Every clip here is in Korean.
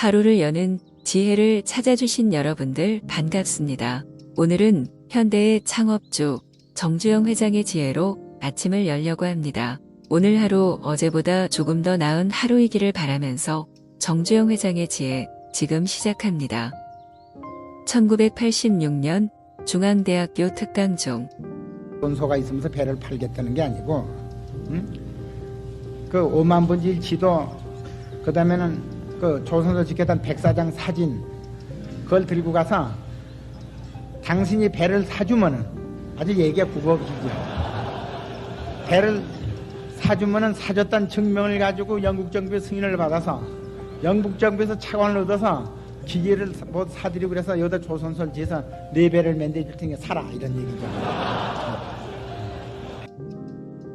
하루를 여는 지혜를 찾아주신 여러분들 반갑습니다. 오늘은 현대의 창업주 정주영 회장의 지혜로 아침을 열려고 합니다. 오늘 하루 어제보다 조금 더 나은 하루이기를 바라면서 정주영 회장의 지혜 지금 시작합니다. 1986년 중앙대학교 특강종 돈소가 있으면서 배를 팔겠다는 게 아니고 응? 그 5만 분지 지도 그 다음에는 그 조선소 지켰던 백사장 사진 그걸 들고 가서 당신이 배를 사주면은 아주 얘기가 국어기죠 배를 사주면은 사줬다는 증명을 가지고 영국 정부의 승인을 받아서 영국 정부에서 차관을 얻어서 기계를 뭐 사드리고 그래서 여기다 조선소를 지어서 네 배를 만들어줄 테니까 사라 이런 얘기죠.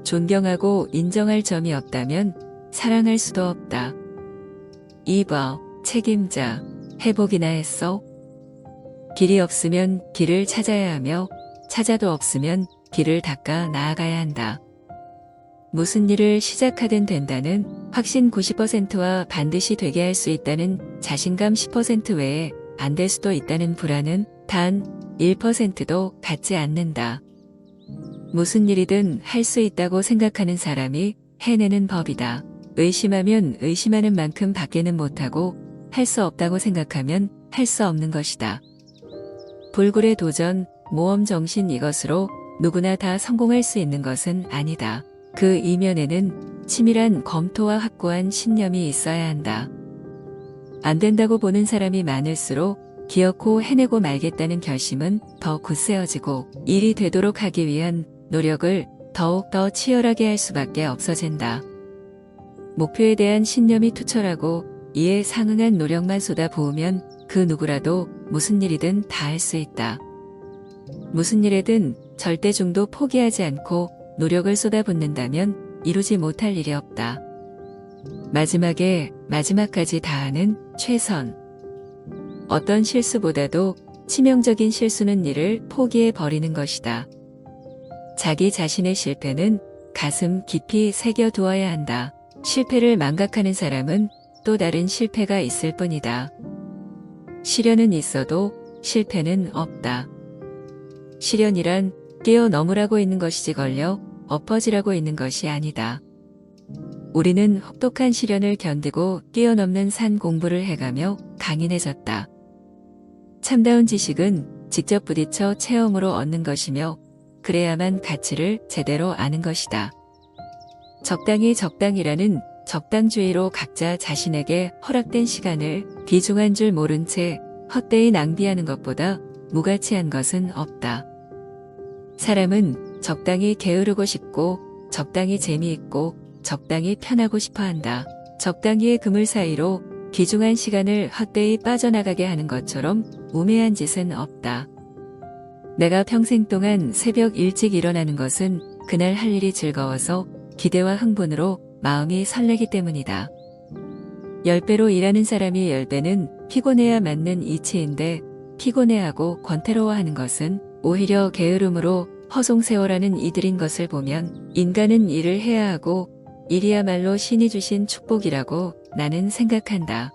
존경하고 인정할 점이 없다면 사랑할 수도 없다. 이봐, 책임자, 회복이나 했어? 길이 없으면 길을 찾아야 하며 찾아도 없으면 길을 닦아 나아가야 한다. 무슨 일을 시작하든 된다는 확신 90%와 반드시 되게 할 수 있다는 자신감 10% 외에 안 될 수도 있다는 불안은 단 1%도 갖지 않는다. 무슨 일이든 할 수 있다고 생각하는 사람이 해내는 법이다. 의심하면 의심하는 만큼 밖에는 못하고 할 수 없다고 생각하면 할 수 없는 것이다. 불굴의 도전, 모험 정신 이것으로 누구나 다 성공할 수 있는 것은 아니다. 그 이면에는 치밀한 검토와 확고한 신념이 있어야 한다. 안 된다고 보는 사람이 많을수록 기어코 해내고 말겠다는 결심은 더 굳세어지고 일이 되도록 하기 위한 노력을 더욱 더 치열하게 할 수밖에 없어진다. 목표에 대한 신념이 투철하고 이에 상응한 노력만 쏟아부으면 그 누구라도 무슨 일이든 다 할 수 있다. 무슨 일에든 절대중도 포기하지 않고 노력을 쏟아붓는다면 이루지 못할 일이 없다. 마지막에 마지막까지 다하는 최선. 어떤 실수보다도 치명적인 실수는 일을 포기해 버리는 것이다. 자기 자신의 실패는 가슴 깊이 새겨두어야 한다. 실패를 망각하는 사람은 또 다른 실패가 있을 뿐이다. 시련은 있어도 실패는 없다. 시련이란 뛰어넘으라고 있는 것이지 걸려 엎어지라고 있는 것이 아니다. 우리는 혹독한 시련을 견디고 뛰어넘는 산 공부를 해가며 강인해졌다. 참다운 지식은 직접 부딪혀 체험으로 얻는 것이며 그래야만 가치를 제대로 아는 것이다. 적당히 적당이라는 적당주의로 각자 자신에게 허락된 시간을 귀중한 줄 모른 채 헛되이 낭비하는 것보다 무가치한 것은 없다. 사람은 적당히 게으르고 싶고 적당히 재미있고 적당히 편하고 싶어 한다. 적당히의 그물 사이로 귀중한 시간을 헛되이 빠져나가게 하는 것처럼 우매한 짓은 없다. 내가 평생 동안 새벽 일찍 일어나는 것은 그날 할 일이 즐거워서 기대와 흥분으로 마음이 설레기 때문이다. 10배로 일하는 사람이 10배는 피곤해야 맞는 이치인데 피곤해하고 권태로워하는 것은 오히려 게으름으로 허송세월하는 이들인 것을 보면 인간은 일을 해야 하고 일이야말로 신이 주신 축복이라고 나는 생각한다.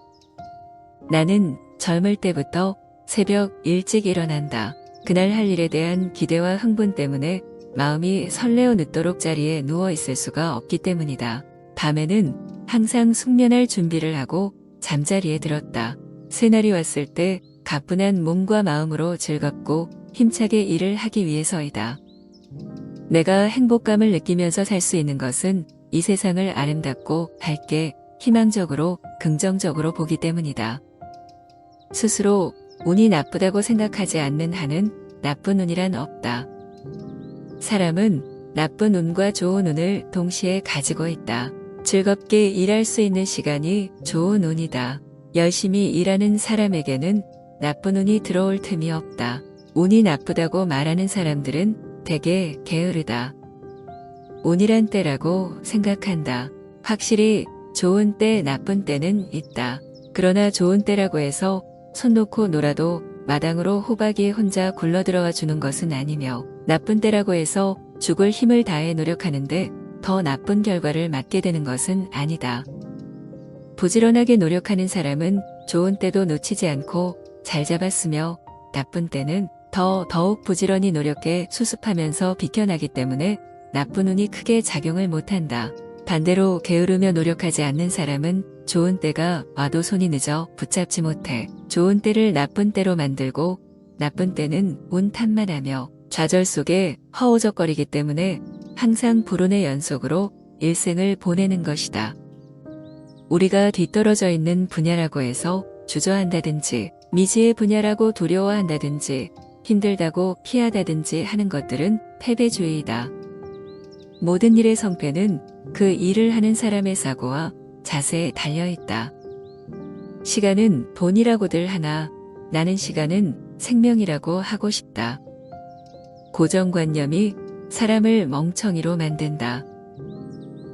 나는 젊을 때부터 새벽 일찍 일어난다. 그날 할 일에 대한 기대와 흥분 때문에 마음이 설레어 늦도록 자리에 누워 있을 수가 없기 때문이다. 밤에는 항상 숙면할 준비를 하고 잠자리에 들었다. 새날이 왔을 때 가뿐한 몸과 마음으로 즐겁고 힘차게 일을 하기 위해서이다. 내가 행복감을 느끼면서 살 수 있는 것은 이 세상을 아름답고 밝게 희망적으로 긍정적으로 보기 때문이다. 스스로 운이 나쁘다고 생각하지 않는 한은 나쁜 운이란 없다. 사람은 나쁜 운과 좋은 운을 동시에 가지고 있다. 즐겁게 일할 수 있는 시간이 좋은 운이다. 열심히 일하는 사람에게는 나쁜 운이 들어올 틈이 없다. 운이 나쁘다고 말하는 사람들은 대개 게으르다. 운이란 때라고 생각한다. 확실히 좋은 때, 나쁜 때는 있다. 그러나 좋은 때라고 해서 손 놓고 놀아도 마당으로 호박이 혼자 굴러 들어와 주는 것은 아니며 나쁜 때라고 해서 죽을 힘을 다해 노력하는데 더 나쁜 결과를 맞게 되는 것은 아니다. 부지런하게 노력하는 사람은 좋은 때도 놓치지 않고 잘 잡았으며 나쁜 때는 더 더욱 부지런히 노력해 수습하면서 비켜나기 때문에 나쁜 운이 크게 작용을 못한다. 반대로 게으르며 노력하지 않는 사람은 좋은 때가 와도 손이 늦어 붙잡지 못해 좋은 때를 나쁜 때로 만들고 나쁜 때는 운 탓만 하며 좌절 속에 허우적거리기 때문에 항상 불운의 연속으로 일생을 보내는 것이다. 우리가 뒤떨어져 있는 분야라고 해서 주저한다든지 미지의 분야라고 두려워한다든지 힘들다고 피하다든지 하는 것들은 패배주의이다. 모든 일의 성패는 그 일을 하는 사람의 사고와 자세에 달려 있다. 시간은 돈이라고들 하나 나는 시간은 생명이라고 하고 싶다. 고정관념이 사람을 멍청이로 만든다.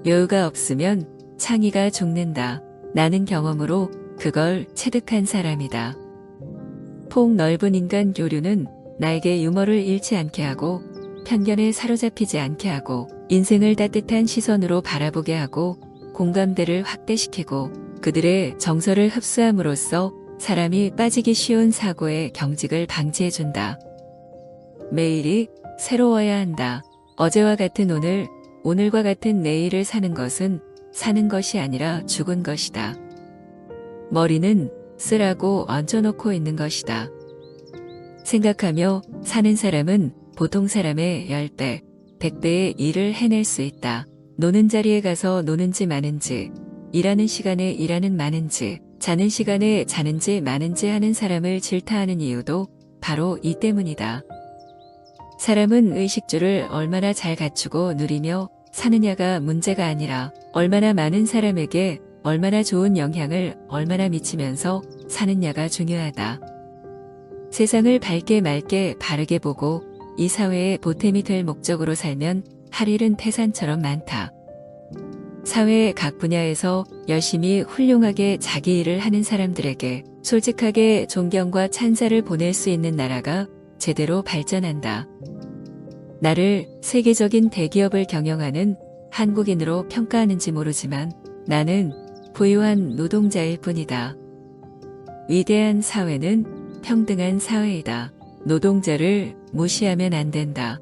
여유가 없으면 창의가 죽는다. 나는 경험으로 그걸 체득한 사람이다. 폭 넓은 인간 교류는 나에게 유머를 잃지 않게 하고 편견에 사로잡히지 않게 하고 인생을 따뜻한 시선으로 바라보게 하고 공감대를 확대시키고 그들의 정서를 흡수함으로써 사람이 빠지기 쉬운 사고의 경직을 방지해준다. 매일이 새로워야 한다. 어제와 같은 오늘, 오늘과 같은 내일을 사는 것은 사는 것이 아니라 죽은 것이다. 머리는 쓰라고 얹어놓고 있는 것이다. 생각하며 사는 사람은 보통 사람의 10배, 100배의 일을 해낼 수 있다. 노는 자리에 가서 노는지 마는지, 일하는 시간에 일하는 많은지, 자는 시간에 자는지 마는지 하는 사람을 질타하는 이유도 바로 이 때문이다. 사람은 의식주를 얼마나 잘 갖추고 누리며 사느냐가 문제가 아니라 얼마나 많은 사람에게 얼마나 좋은 영향을 얼마나 미치면서 사느냐가 중요하다. 세상을 밝게 맑게 바르게 보고 이 사회의 보탬이 될 목적으로 살면 할 일은 태산처럼 많다. 사회의 각 분야에서 열심히 훌륭하게 자기 일을 하는 사람들에게 솔직하게 존경과 찬사를 보낼 수 있는 나라가 제대로 발전한다. 나를 세계적인 대기업을 경영하는 한국인으로 평가하는지 모르지만 나는 부유한 노동자일 뿐이다. 위대한 사회는 평등한 사회이다. 노동자를 무시하면 안 된다.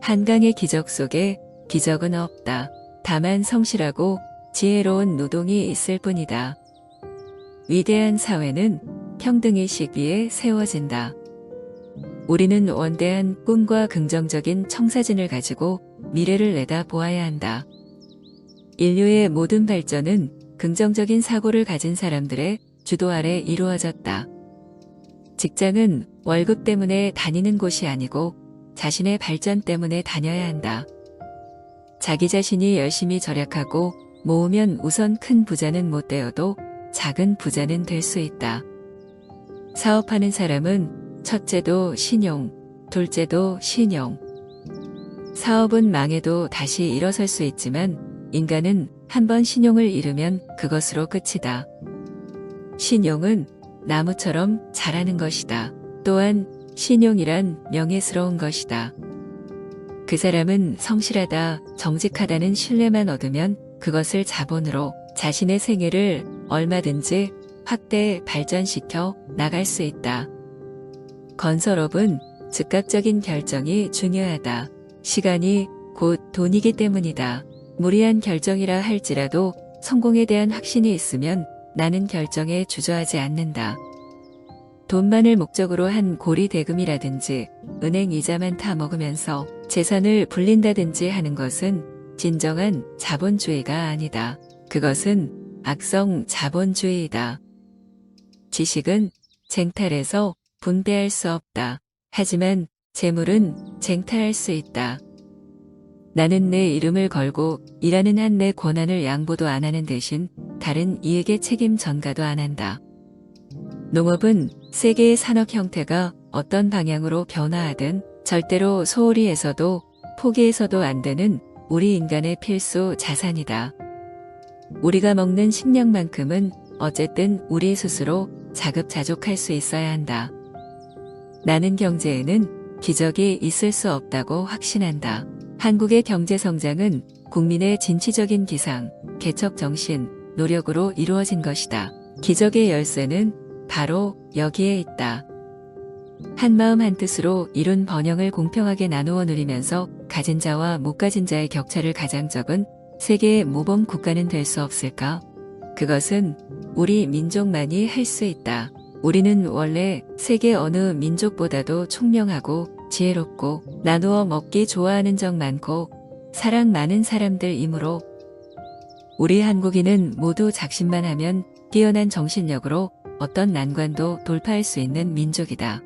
한강의 기적 속에 기적은 없다. 다만 성실하고 지혜로운 노동이 있을 뿐이다. 위대한 사회는 평등의식 위에 세워진다. 우리는 원대한 꿈과 긍정적인 청사진을 가지고 미래를 내다 보아야 한다. 인류의 모든 발전은 긍정적인 사고를 가진 사람들의 주도 아래 이루어졌다. 직장은 월급 때문에 다니는 곳이 아니고 자신의 발전 때문에 다녀야 한다. 자기 자신이 열심히 절약하고 모으면 우선 큰 부자는 못 되어도 작은 부자는 될 수 있다. 사업하는 사람은 첫째도 신용, 둘째도 신용. 사업은 망해도 다시 일어설 수 있지만 인간은 한번 신용을 잃으면 그것으로 끝이다. 신용은 나무처럼 자라는 것이다. 또한 신용이란 명예스러운 것이다. 그 사람은 성실하다, 정직하다는 신뢰만 얻으면 그것을 자본으로 자신의 생애를 얼마든지 확대 발전시켜 나갈 수 있다. 건설업은 즉각적인 결정이 중요하다. 시간이 곧 돈이기 때문이다. 무리한 결정이라 할지라도 성공에 대한 확신이 있으면 나는 결정에 주저하지 않는다. 돈만을 목적으로 한 고리 대금이라든지 은행 이자만 타 먹으면서 재산을 불린다든지 하는 것은 진정한 자본주의가 아니다. 그것은 악성 자본주의이다. 지식은 쟁탈해서 분배할 수 없다. 하지만 재물은 쟁탈할 수 있다. 나는 내 이름을 걸고 일하는 한 내 권한을 양보도 안 하는 대신 다른 이에게 책임 전가도 안 한다. 농업은 세계의 산업 형태가 어떤 방향으로 변화하든 절대로 소홀히 해서도 포기해서도 안 되는 우리 인간의 필수 자산이다. 우리가 먹는 식량만큼은 어쨌든 우리 스스로 자급자족할 수 있어야 한다. 나는 경제에는 기적이 있을 수 없다고 확신한다. 한국의 경제 성장은 국민의 진취적인 기상, 개척 정신, 노력으로 이루어진 것이다. 기적의 열쇠는 바로 여기에 있다. 한마음 한뜻으로 이룬 번영을 공평하게 나누어 누리면서 가진 자와 못 가진 자의 격차를 가장 적은 세계의 모범 국가는 될 수 없을까? 그것은 우리 민족만이 할 수 있다. 우리는 원래 세계 어느 민족보다도 총명하고 지혜롭고 나누어 먹기 좋아하는 적 많고 사랑 많은 사람들이므로 우리 한국인은 모두 작심만 하면 뛰어난 정신력으로 어떤 난관도 돌파할 수 있는 민족이다.